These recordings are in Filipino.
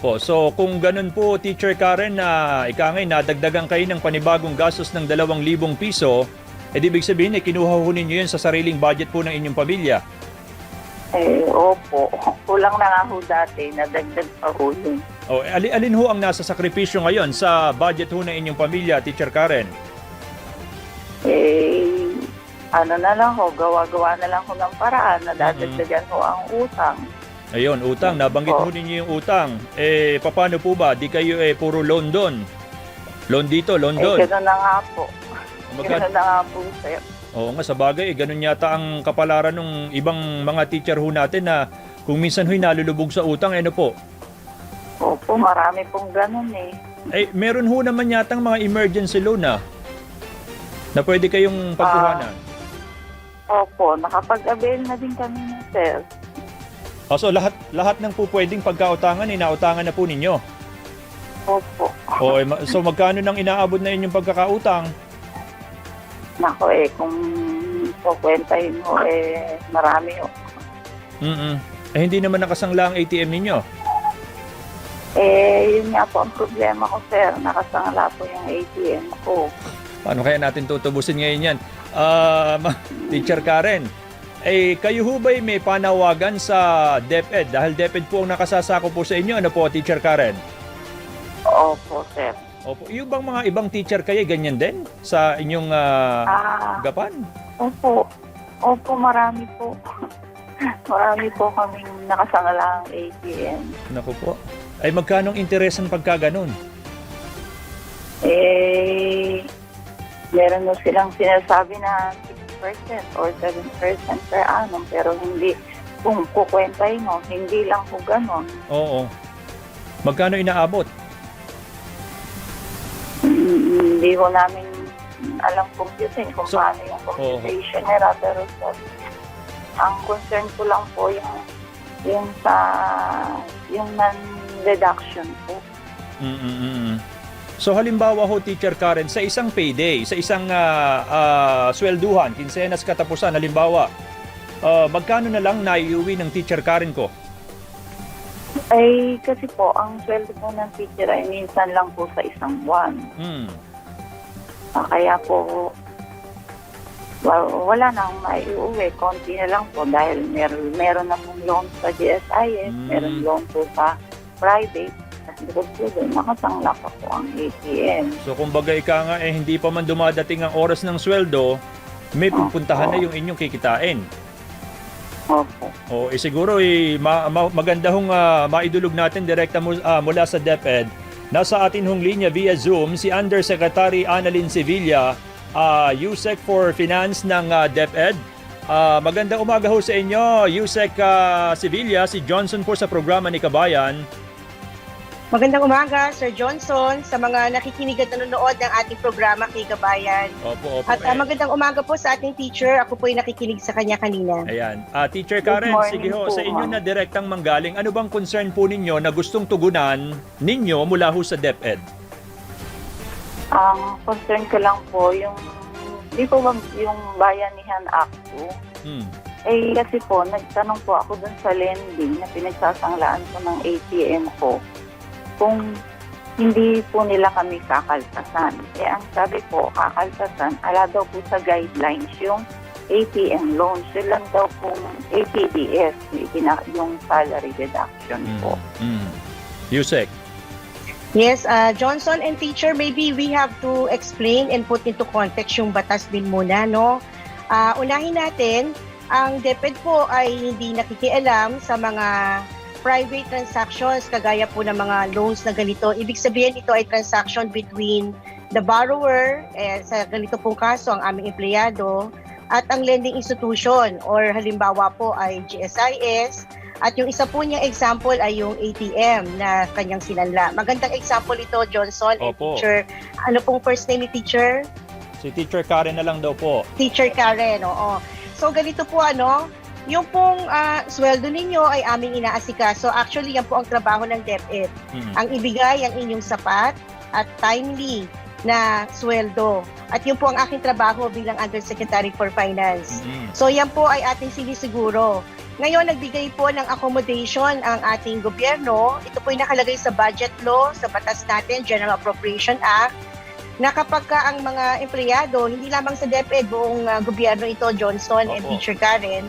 Opo. So kung ganun po, Teacher Karen, na ika ngay, nadagdagan kayo ng panibagong gastos ng 2,000 piso, eh di ibig sabihin, eh, kinuha ho ninyo yun sa sariling budget po ng inyong pamilya. Eh, opo. Kulang na nga ho dati. Nadagdag pa ho yun. O, eh, alin, alin ho ang nasa sakripisyo ngayon sa budget ho ng inyong pamilya, Teacher Karen? Eh, ano na lang ho, gawa-gawa na lang ho ng paraan na dadagdagan ho ang utang. Ayun, utang. Nabanggit ho Opo. ninyo yung utang. Eh, paano po ba? Di kayo eh, puro loan doon. Loan dito, loan Eh, doon. gano'n na nga po. Magka- Gano'n na nga po, sir. Oo nga, sa bagay, eh, ganun yata ang kapalaran ng ibang mga teacher ho natin na kung minsan ho'y nalulubog sa utang, eh, ano po? Opo, marami pong gano'n eh. Eh, meron ho naman yata mga emergency loan na na pwede kayong pagkuhanan. Opo, nakapag-avail na din kami ng sir. Ah, so lahat lahat ng po pwedeng pagkautangan, inautangan na po ninyo. Opo. O, eh, so magkano nang inaabot na inyong pagkakautang? Nako eh, kung kukwentahin mo eh, marami ho. mm Eh, hindi naman nakasangla ang ATM ninyo. Eh, yun nga po ang problema ko, sir. Nakasangala po yung ATM ko. Paano kaya natin tutubusin ngayon yan? Ah, ma- Teacher Karen, eh, kayo ho ba'y may panawagan sa DepEd? Dahil DepEd po ang nakasasako po sa inyo. Ano po, Teacher Karen? Opo, sir. Opo. Yung bang mga ibang teacher kayo, ganyan din? Sa inyong ah, Ah, gapan? opo. Opo, marami po. marami po kaming nakasangala ang ATM. Naku po. Ay magkano ang interes ng pagka ganun? Eh, meron mo silang sinasabi na 6% or 7% per annum, pero hindi, kung kukwentahin mo, hindi lang po ganon. Oo. Magkano inaabot? Mm, Hindi ko namin alam computing kung So, paano yung computation nila, pero sir, ang concern ko lang po yung yung sa yung non-deduction po. mm So halimbawa ho, Teacher Karen, sa isang payday, sa isang ah, ah, swelduhan, kinsenas katapusan, halimbawa, ah, magkano na lang naiuwi ng Teacher Karen ko? Ay, kasi po, ang sweldo po ng teacher ay minsan lang po sa isang buwan. Hmm. Ah, kaya po, wa- wala na akong maiuwi. Konti na lang po dahil meron, meron na pong loan sa GSIS, Mm. meron loan po sa private. At bukod po doon, nakasangla pa po ang ATM. So kumbaga ika nga eh hindi pa man dumadating ang oras ng sweldo, may pupuntahan na yung inyong kikitain. Opo. O eh, siguro eh, ma- ma- maganda hong ah, maidulog natin direkta mu- ah, mula sa DepEd. Nasa atin hong linya via Zoom si Undersecretary Annalyn Sevilla, uh, USEC for Finance ng ah, DepEd. Ah, magandang umaga ho sa inyo, USEC ah, Sevilla, si Johnson po sa programa ni Kabayan. Magandang umaga, Sir Johnson, sa mga nakikinig at nanonood ng ating programa kay Gabayan. Opo, opo. At eh. ah, magandang umaga po sa ating teacher. Ako po ay nakikinig sa kanya kanina. Ayan. Ah, Teacher Karen, morning sige ho, po, sa inyo na direktang manggaling, ano bang concern po ninyo na gustong tugunan ninyo mula ho sa DepEd? Ang concern ko lang po, yung, di po ba yung Bayanihan Act po, Hmm. Eh, kasi po, nagtanong po ako dun sa lending na pinagsasanglaan ko ng ATM ko kung hindi po nila kami kakaltasan. Eh, ang sabi po, kakaltasan, ala daw po sa guidelines yung ATM loans. Yun lang daw po ATDS, yung salary deduction Mm. po. Mm. Yusek. Yes, ah, Johnson and teacher, maybe we have to explain and put into context yung batas din muna, no? Ah, unahin natin, ang DepEd po ay hindi nakikialam sa mga private transactions kagaya po ng mga loans na ganito. Ibig sabihin ito ay transaction between the borrower, eh, sa ganito pong kaso ang aming empleyado, at ang lending institution or halimbawa po ay GSIS at yung isa po niyang example ay yung ATM na kanyang sinanla. Magandang example ito, Johnson and Opo. teacher. Ano pong first name ni teacher? Si Teacher Karen na lang daw po. Teacher Karen, oo. So ganito po ano, yung pong ah, sweldo ninyo ay aming inaasikaso. Actually, yan po ang trabaho ng DepEd. Mm. Ang ibigay ang inyong sapat at timely na sweldo. At yun po ang aking trabaho bilang Undersecretary for Finance. Mm. So yan po ay ating sinisiguro. Ngayon, nagbigay po ng accommodation ang ating gobyerno. Ito po yung nakalagay sa budget law, sa batas natin, General Appropriation Act, na kapag ka ang mga empleyado, hindi lamang sa DepEd, buong uh, gobyerno ito, Johnson and Opo. Teacher Karen,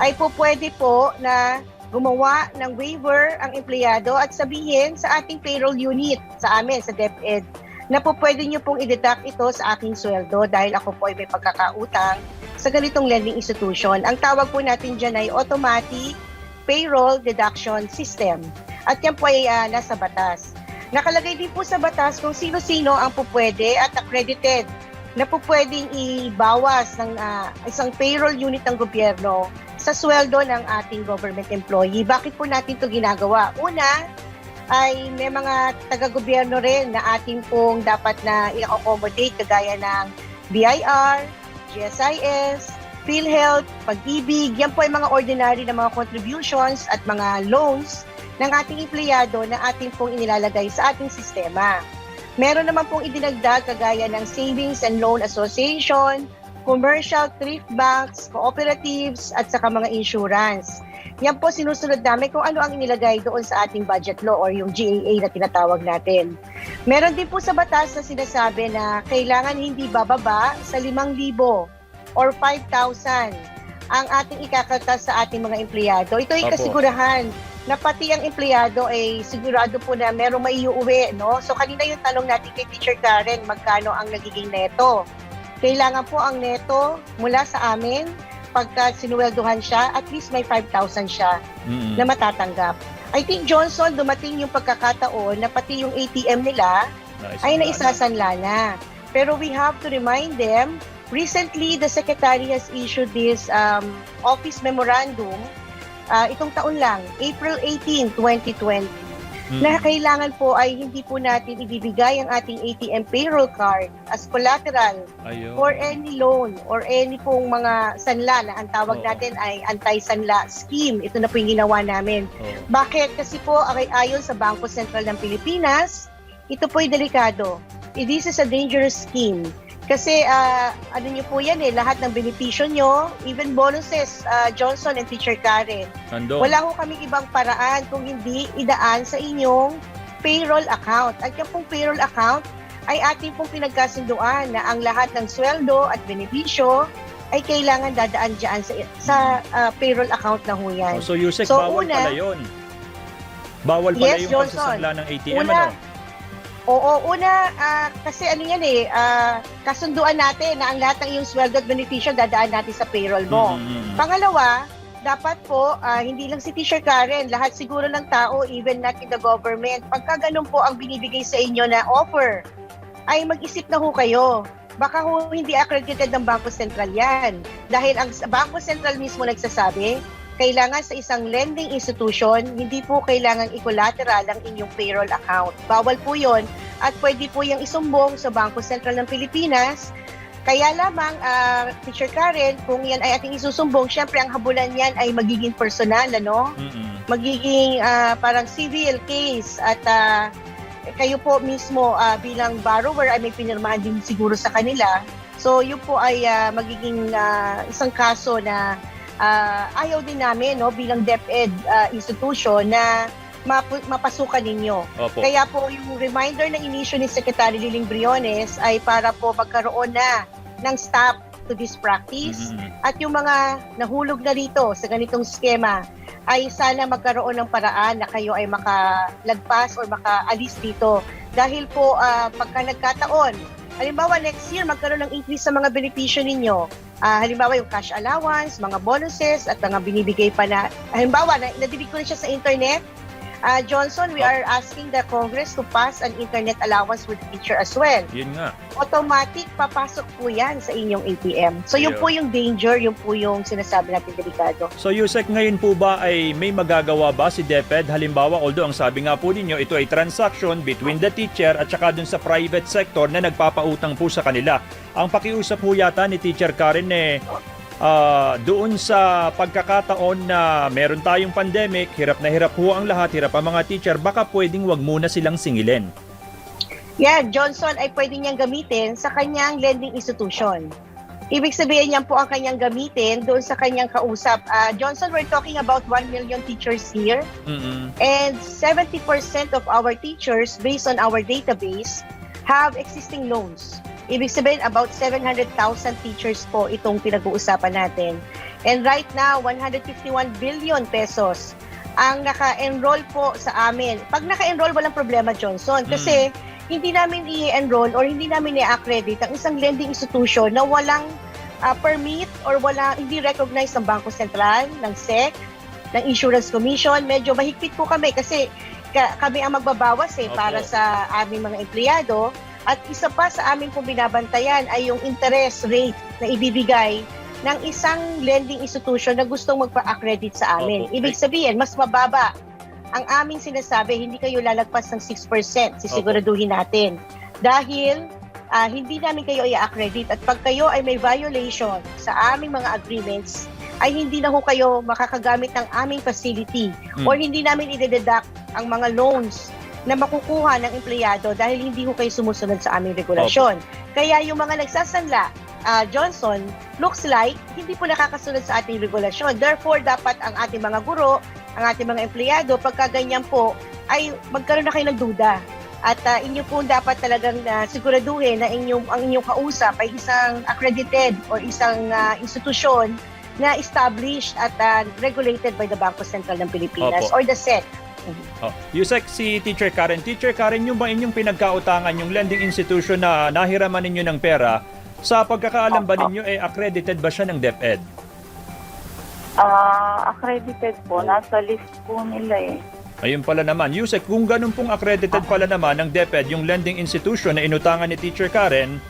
ay po pwede po na gumawa ng waiver ang empleyado at sabihin sa ating payroll unit, sa amin, sa DepEd, na po pwede nyo pong i-deduct ito sa aking sweldo dahil ako po ay may pagkakautang sa ganitong lending institution. Ang tawag po natin dyan ay automatic payroll deduction system. At yan po ay ah, nasa batas. Nakalagay din po sa batas kung sino-sino ang pupwede at accredited na po pwedeng ibawas ng ah, isang payroll unit ng gobyerno sa sweldo ng ating government employee. Bakit po natin ito ginagawa? Una, ay may mga taga-gobyerno rin na ating pong dapat na i-accommodate kagaya ng BIR, GSIS, PhilHealth, Pag-ibig. Yan po ay mga ordinary na mga contributions at mga loans ng ating empleyado na ating pong inilalagay sa ating sistema. Meron naman pong idinagdag kagaya ng Savings and Loan Association, commercial thrift banks, cooperatives, at saka mga insurance. Yan po sinusunod namin kung ano ang inilagay doon sa ating budget law or yung GAA na tinatawag natin. Meron din po sa batas na sinasabi na kailangan hindi bababa sa 5,000 or 5,000 ang ating ikakaltas sa ating mga empleyado. Ito ay Opo. kasigurahan na pati ang empleyado ay sigurado po na merong may iuwi, no? So kanina yung tanong natin kay Teacher Karen, magkano ang nagiging neto? Kailangan po ang neto mula sa amin pagka sinuweldohan siya, at least may 5,000 siya Mm-mm. na matatanggap. I think Johnson, dumating yung pagkakataon na pati yung ATM nila Naisanla ay na. naisasanla na. Pero we have to remind them, recently the Secretary has issued this um, office memorandum uh, itong taon lang, April 18, 2020, Mm-mm. na kailangan po ay hindi po natin ibibigay ang ating ATM payroll card as collateral Ayun. for any loan or any pong mga sanla na ang tawag Oo. natin ay anti-sanla scheme. Ito na po yung ginawa namin. Oh. Bakit? Kasi po ay ayon sa Bangko Sentral ng Pilipinas, ito po ay delikado. This is a dangerous scheme. Kasi ah, ano niyo po yan eh, lahat ng benepisyo nyo, even bonuses, ah, Johnson and Teacher Karen. Nandun. Wala ko kaming ibang paraan kung hindi idaan sa inyong payroll account. At yung pong payroll account ay ating pong pinagkasunduan na ang lahat ng sweldo at benepisyo ay kailangan dadaan dyan sa, sa ah, payroll account na ho yan. Oh, so Yusek, So, bawal una- pala yun. Bawal pala Yes, yung Johnson. pagsasangla ng ATM, Una, ano? Oo, una, ah, kasi ano yan eh, ah, kasunduan natin na ang lahat ng iyong sweldo at benepisyo dadaan natin sa payroll mo. Mm-mm. Pangalawa, dapat po, ah, hindi lang si Teacher Karen, lahat siguro ng tao, even not in the government, pagka ganun po ang binibigay sa inyo na offer, ay mag-isip na ho kayo. Baka ho hindi accredited ng Bangko Sentral yan. Dahil ang Bangko Sentral mismo nagsasabi, kailangan sa isang lending institution, hindi po kailangan i-collateral ang inyong payroll account. Bawal po yon at pwede po yung isumbong sa Bangko Sentral ng Pilipinas kaya lamang, ah, Teacher Karen, kung yan ay ating isusumbong, syempre ang habulan yan ay magiging personal, ano? Mm-mm. Magiging ah, parang civil case at ah, kayo po mismo ah, bilang borrower ay may pinirmahan din siguro sa kanila. So yun po ay ah, magiging ah, isang kaso na ah, ayaw din namin no bilang DepEd ah, institution na mapu- mapasukan ninyo. Opo. Kaya po yung reminder na inisyo ni Secretary Liling Briones ay para po magkaroon na ng stop to this practice Mm-mm. at yung mga nahulog na rito sa ganitong skema ay sana magkaroon ng paraan na kayo ay makalagpas or makaalis dito. Dahil po ah, pagka nagkataon, halimbawa next year magkaroon ng increase sa mga benepisyo ninyo. Ah, halimbawa yung cash allowance, mga bonuses at mga binibigay pa na halimbawa na, nadinig ko na siya sa internet Ah, Johnson, we are asking the Congress to pass an internet allowance with teacher as well. Yun nga. Automatic, papasok po yan sa inyong ATM. So, yun Yeah. po yung danger, yun po yung sinasabi natin delikado. So Yusek, ngayon po ba ay may magagawa ba si DepEd? Halimbawa, although ang sabi nga po ninyo, ito ay transaction between the teacher at saka dun sa private sector na nagpapautang po sa kanila. Ang pakiusap po yata ni Teacher Karen eh, ah, doon sa pagkakataon na meron tayong pandemic, hirap na hirap po ang lahat, hirap ang mga teacher, baka pwedeng wag muna silang singilin. Yeah, Johnson ay pwede niyang gamitin sa kanyang lending institution. Ibig sabihin yan po ang kanyang gamitin doon sa kanyang kausap. Ah, Johnson, we're talking about 1 million teachers here. Mm-mm. And 70% of our teachers, based on our database, have existing loans. Ibig sabihin, about 700,000 teachers po itong pinag-uusapan natin. And right now, 151 billion pesos ang naka-enroll po sa amin. Pag naka-enroll, walang problema, Johnson. Kasi hindi namin i-enroll or hindi namin i-accredit ang isang lending institution na walang ah, permit or wala hindi recognized ng Bangko Sentral, ng SEC, ng Insurance Commission. Medyo mahigpit po kami kasi ka- kami ang magbabawas eh Opo. para sa aming mga empleyado. At isa pa sa aming pong binabantayan ay yung interest rate na ibibigay ng isang lending institution na gustong magpa-accredit sa amin. Opo. Ibig sabihin, mas mababa ang aming sinasabi, hindi kayo lalagpas ng 6%, sisiguraduhin natin. Dahil ah, hindi namin kayo i-accredit at pag kayo ay may violation sa aming mga agreements, ay hindi na ho kayo makakagamit ng aming facility Mm. or hindi namin i-deduct ang mga loans na makukuha ng empleyado dahil hindi ho kayo sumusunod sa aming regulasyon. Kaya yung mga nagsasanla, ah, Johnson, looks like hindi po nakakasunod sa ating regulasyon. Therefore, dapat ang ating mga guro, ang ating mga empleyado, pagka ganyan po, ay magkaroon na kayo ng duda. At ah, inyo po dapat talagang ah, siguraduhin na inyong, ang inyong kausap ay isang accredited or isang ah, institusyon na established at ah, regulated by the Bangko Sentral ng Pilipinas Opo. or the SEC. Oh, Yusek, si Teacher Karen. Teacher Karen, yung ba inyong pinagkautangan yung lending institution na nahiraman ninyo ng pera, sa pagkakaalam ba ninyo, eh, accredited ba siya ng DepEd? Ah, accredited po. Nasa list po nila eh. Ayun pala naman. Yusek, kung ganun pong accredited pala naman ng DepEd, yung lending institution na inutangan ni Teacher Karen,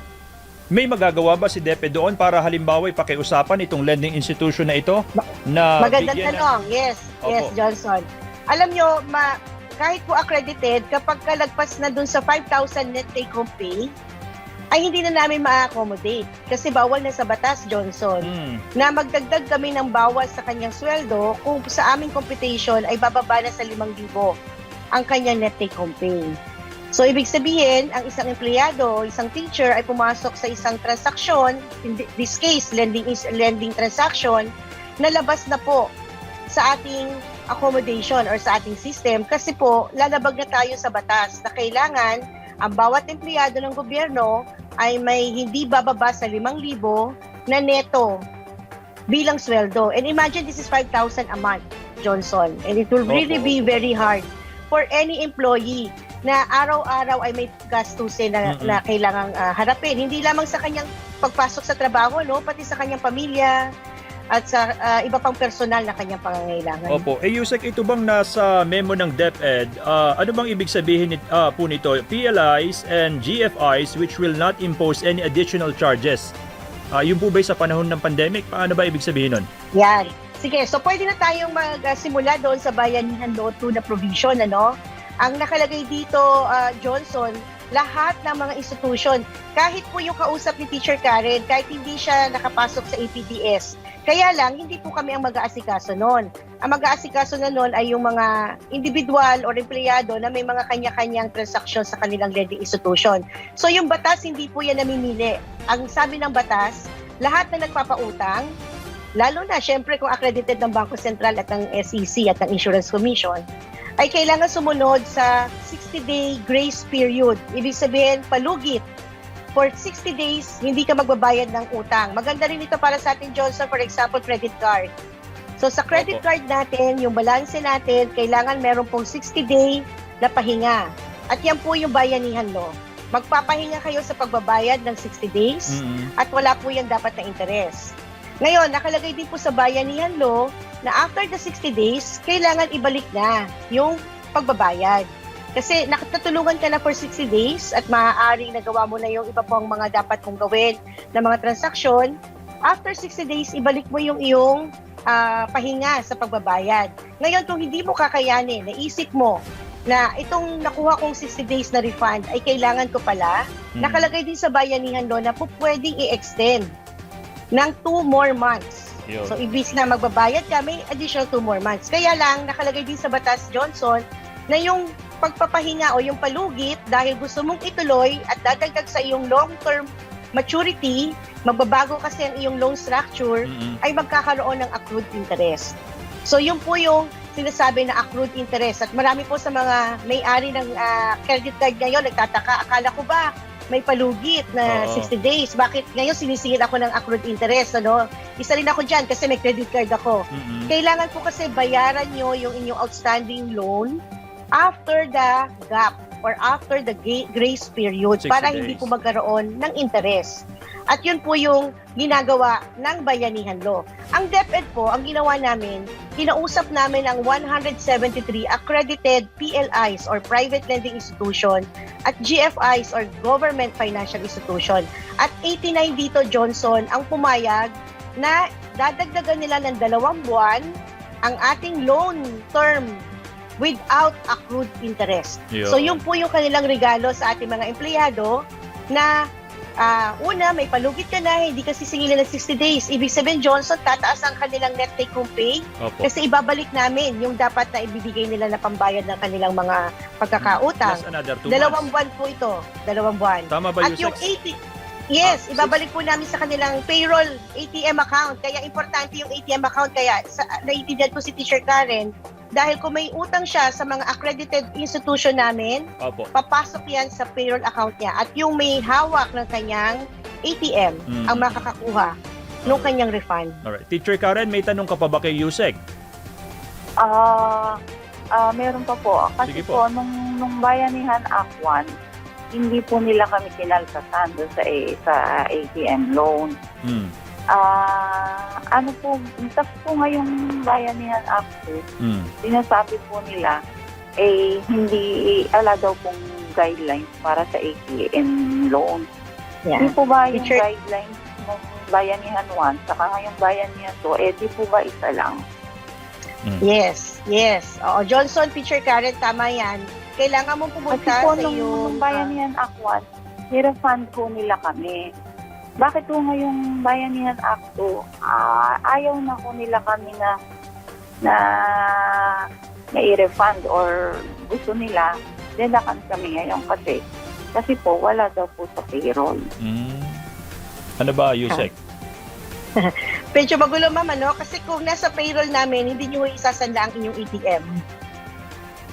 may magagawa ba si DepEd doon para halimbawa pakiusapan itong lending institution na ito? Na Magandang bigyan ng- tanong. Yes, yes, Opo. Johnson. Alam nyo, ma, kahit po accredited, kapag kalagpas na dun sa 5,000 net take home pay, ay hindi na namin ma-accommodate. Kasi bawal na sa batas, Johnson, Hmm. na magdagdag kami ng bawas sa kanyang sweldo kung sa aming computation ay bababa na sa 5,000 ang kanyang net take home pay. So, ibig sabihin, ang isang empleyado, isang teacher ay pumasok sa isang transaksyon, in thi- this case, lending is lending transaction, na labas na po sa ating accommodation or sa ating system kasi po lalabag na tayo sa batas na kailangan ang bawat empleyado ng gobyerno ay may hindi bababa sa 5,000 na neto bilang sweldo. And imagine this is 5,000 a month, Johnson. And it will really be very hard for any employee na araw-araw ay may gastusin na, Mm-mm. na kailangang ah, harapin. Hindi lamang sa kanyang pagpasok sa trabaho, no? pati sa kanyang pamilya at sa ah, iba pang personal na kanyang pangangailangan. Opo. Eh, Yusek, ito bang nasa memo ng DepEd? ah, ano bang ibig sabihin ah, po nito? PLIs and GFIs which will not impose any additional charges. Ah, yun po ba sa panahon ng pandemic? Paano ba ibig sabihin nun? Yan. Sige, so pwede na tayong magsimula doon sa bayanihan law 2 na provision, ano? Ang nakalagay dito, ah, Johnson, lahat ng mga institution, kahit po yung kausap ni Teacher Karen, kahit hindi siya nakapasok sa APDS, kaya lang, hindi po kami ang mag-aasikaso noon. Ang mag-aasikaso na noon ay yung mga individual or empleyado na may mga kanya-kanyang transaksyon sa kanilang lending institution. So yung batas, hindi po yan namimili. Ang sabi ng batas, lahat na nagpapautang, lalo na syempre kung accredited ng Bangko Sentral at ng SEC at ng Insurance Commission, ay kailangan sumunod sa 60-day grace period. Ibig sabihin, palugit. For 60 days, hindi ka magbabayad ng utang. Maganda rin ito para sa atin, Johnson, for example, credit card. So sa credit Opo. card natin, yung balance natin, kailangan meron pong 60-day na pahinga. At yan po yung bayanihan law. Magpapahinga kayo sa pagbabayad ng 60 days Mm-mm. at wala po yan dapat na interes. Ngayon, nakalagay din po sa bayanihan law na after the 60 days, kailangan ibalik na yung pagbabayad. Kasi nakatulungan ka na for 60 days at maaaring nagawa mo na yung iba pang mga dapat mong gawin na mga transaksyon. After 60 days, ibalik mo yung iyong ah, pahinga sa pagbabayad. Ngayon, kung hindi mo kakayanin, naisip mo na itong nakuha kong 60 days na refund ay kailangan ko pala, Mm. nakalagay din sa bayanihan law na po pwedeng i-extend ng 2 more months. Yun. So, ibig na magbabayad ka, may additional 2 more months. Kaya lang, nakalagay din sa Batas Johnson na yung pagpapahinga o yung palugit dahil gusto mong ituloy at dadagdag sa iyong long-term maturity, magbabago kasi ang iyong loan structure, Mm-mm. ay magkakaroon ng accrued interest. So yun po yung sinasabi na accrued interest. At marami po sa mga may-ari ng ah, credit card ngayon nagtataka, akala ko ba may palugit na Oo. 60 days. Bakit ngayon sinisingil ako ng accrued interest? Ano? Isa rin ako dyan kasi may credit card ako. Mm-mm. Kailangan po kasi bayaran nyo yung inyong outstanding loan after the gap or after the grace period 60 para hindi po magkaroon ng interest. At yun po yung ginagawa ng Bayanihan Law. Ang DepEd po, ang ginawa namin, kinausap namin ang 173 accredited PLIs or private lending institution at GFIs or government financial institution. At 89 dito, Johnson, ang pumayag na dadagdagan nila ng dalawang buwan ang ating loan term without accrued interest. Yun. So yun po yung kanilang regalo sa ating mga empleyado na ah, una, may palugit ka na, hindi ka sisingilin ng 60 days. Ibig sabihin, Johnson, tataas ang kanilang net take home pay Opo. kasi ibabalik namin yung dapat na ibibigay nila na pambayad ng kanilang mga pagkakautang. Two Dalawang months. buwan po ito. Dalawang buwan. Tama ba, At yung Yusek? 80, Yes, Ah, ibabalik po namin sa kanilang payroll ATM account. Kaya importante yung ATM account. Kaya sa, naiintindihan ko si Teacher Karen, dahil kung may utang siya sa mga accredited institution namin, Opo. papasok yan sa payroll account niya. At yung may hawak ng kanyang ATM Mm. ang makakakuha ng kanyang refund. Alright. Teacher Karen, may tanong ka pa ba kay Yusek? Ah, ah, meron pa po. Kasi Sige po. po, nung, nung Bayanihan Act 1, hindi po nila kami kinaltasan doon sa, eh, sa ATM loan. Mm. Ah, ano po, tapos po ngayong Bayanihan 2, Mm. sinasabi po nila, eh, hindi ala daw pong guidelines para sa ATM loan. Hindi Yeah. po ba yung Teacher- guidelines ng Bayanihan 1, saka ngayong Bayanihan 2, eh di po ba isa lang? Yes, yes. Oo, Johnson, Teacher Karen, tama yan. Kailangan mong Kasi pumunta po, sa nung, iyong... nung Bayanihan Act 1, nirefund po nila kami. Bakit po ngayong Bayanihan Act 2, ah, ayaw na po nila kami na na na i-refund or gusto nila, dedakan kami ngayon kasi kasi po wala daw po sa payroll. Mm. Ano ba, Yusek? Medyo magulo ma'am, ano? Kasi kung nasa payroll namin, hindi nyo isasanla ang inyong ATM.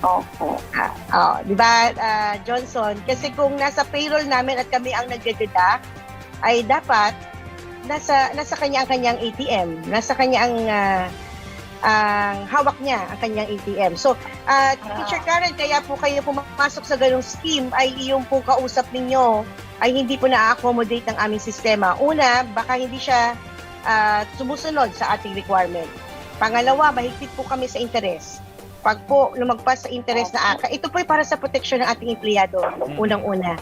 Opo. Ah, oh, di ba, ah, Johnson? Kasi kung nasa payroll namin at kami ang nagdededuct, ay dapat nasa nasa kanya ang kanyang ATM, nasa kanya ang ah, ang hawak niya ang kanyang ATM. So, ah, Teacher Karen, kaya po kayo pumasok sa ganung scheme ay yung po kausap ninyo ay hindi po na-accommodate ng aming sistema. Una, baka hindi siya ah, sumusunod sa ating requirement. Pangalawa, mahigpit po kami sa interest. Pag po lumagpas sa interest na AKA, ito po ay para sa proteksyon ng ating empleyado, unang-una.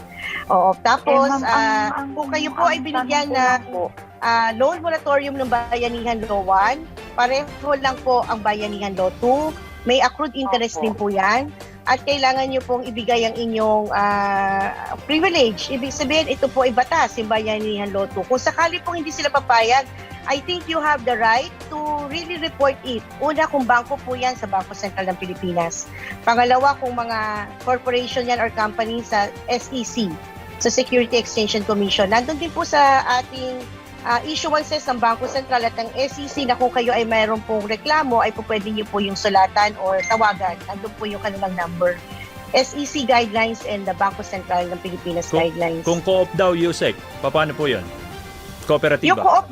Oo, tapos, Eh, ma'am, ah, ang- kung kayo ang- po ay binigyan na ah, loan moratorium ng Bayanihan Law 1, pareho lang po ang Bayanihan Law 2. May accrued interest Opo. din po yan. At kailangan nyo pong ibigay ang inyong ah, privilege. Ibig sabihin, ito po ay batas, yung Bayanihan 2. Kung sakali pong hindi sila papayag, I think you have the right to really report it. Una, kung bangko po yan sa Bangko Sentral ng Pilipinas. Pangalawa, kung mga corporation yan or company sa SEC, sa Security Exchange Commission. Nandun din po sa ating uh, issuances ng Bangko Sentral at ng SEC na kung kayo ay mayroon pong reklamo ay po pwede niyo po yung sulatan or tawagan. Nandun po yung kanilang number. SEC guidelines and the Bangko Sentral ng Pilipinas Kung- guidelines. Kung co-op daw, Yusek, paano po yun? Kooperatiba? Yung co-op,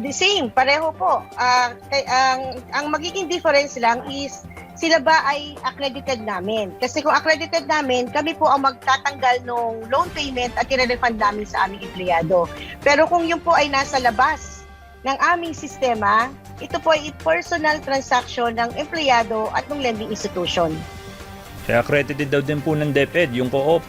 the same, pareho po. Ah, kay, ang, ang magiging difference lang is sila ba ay accredited namin? Kasi kung accredited namin, kami po ang magtatanggal ng loan payment at i-refund namin sa aming empleyado. Pero kung yun po ay nasa labas ng aming sistema, ito po ay personal transaction ng empleyado at ng lending institution. Kaya accredited daw din po ng DepEd, yung co-op.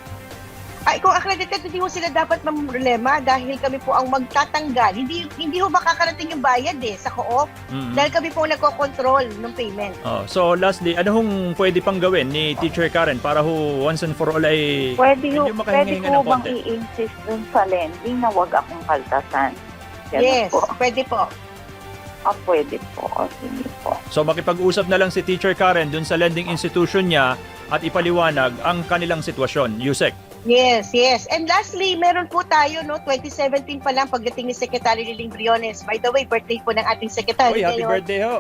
Ay, kung accredited, hindi ho sila dapat mamroblema dahil kami po ang magtatanggal. Hindi hindi ho makakarating yung bayad eh sa co-op Mm. dahil kami po ang nagko-control ng payment. Oh, so lastly, ano hong pwede pang gawin ni Teacher Karen para ho once and for all ay Pwede, ho, pwede ng bang i-insist dun sa lending na wag akong kaltasan? Ganun yes, po. pwede po. Ah, pwede po. O, sige po. So makipag-usap na lang si Teacher Karen dun sa lending institution niya at ipaliwanag ang kanilang sitwasyon. Yusek. Yes, yes. And lastly, meron po tayo, no, 2017 pa lang pagdating ni Secretary Liling Briones. By the way, birthday po ng ating Secretary Uy, happy ngayon. birthday ho.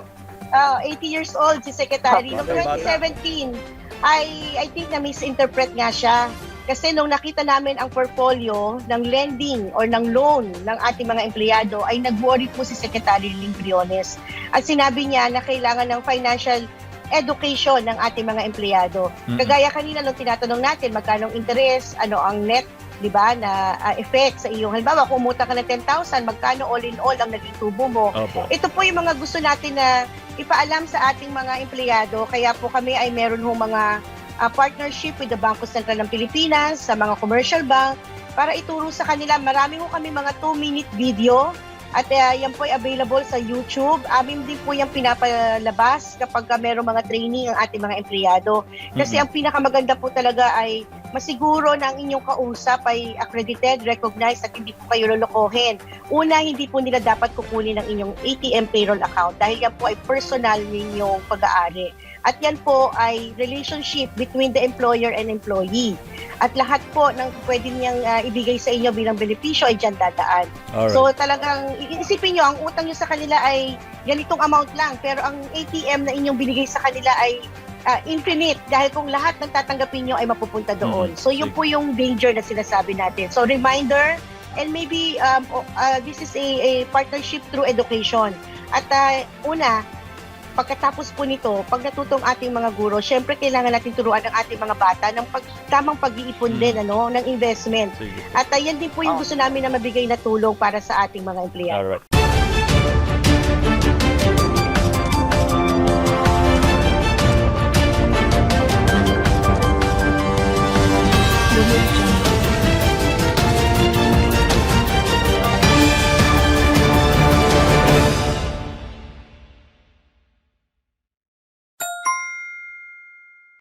Ah, 80 years old si Secretary. Noong Bata, bata. 2017, ay I think na misinterpret nga siya. Kasi nung nakita namin ang portfolio ng lending or ng loan ng ating mga empleyado, ay nag-worry po si Secretary Ling Briones. At sinabi niya na kailangan ng financial education ng ating mga empleyado. Mm-mm. Kagaya kanina nung tinatanong natin, magkano ang interest, ano ang net, di ba, na ah, effect sa iyong, halimbawa, kung umuta ka ng 10,000, magkano all in all ang naging tubo mo. Opo. Ito po yung mga gusto natin na ipaalam sa ating mga empleyado. Kaya po kami ay meron hong mga ah, partnership with the Bangko Sentral ng Pilipinas, sa mga commercial bank, para ituro sa kanila. Marami ho kami mga 2-minute video at ah, yan po ay available sa YouTube. Amin din po yung pinapalabas kapag uh, meron mga training ang ating mga empleyado. Kasi Mm-mm. ang pinakamaganda po talaga ay masiguro na ang inyong kausap ay accredited, recognized at hindi po kayo lolokohin. Una, hindi po nila dapat kukunin ang inyong ATM payroll account dahil yan po ay personal ninyong pag-aari. At yan po ay relationship between the employer and employee. At lahat po ng pwede niyang ah, ibigay sa inyo bilang benepisyo ay dyan dadaan. Alright. So talagang iisipin nyo, ang utang nyo sa kanila ay ganitong amount lang. Pero ang ATM na inyong binigay sa kanila ay ah, infinite dahil kung lahat ng tatanggapin nyo ay mapupunta doon. Mhm. So yun po yung danger na sinasabi natin. So reminder, and maybe um, ah, this is a, a partnership through education. At ah, una, pagkatapos po nito, pag natutong ating mga guro, syempre kailangan natin turuan ang ating mga bata ng pag, tamang pag-iipon Mm. din ano, ng investment. Sige. At uh, yan din po yung Oh. gusto namin na mabigay na tulong para sa ating mga empleyado. Alright.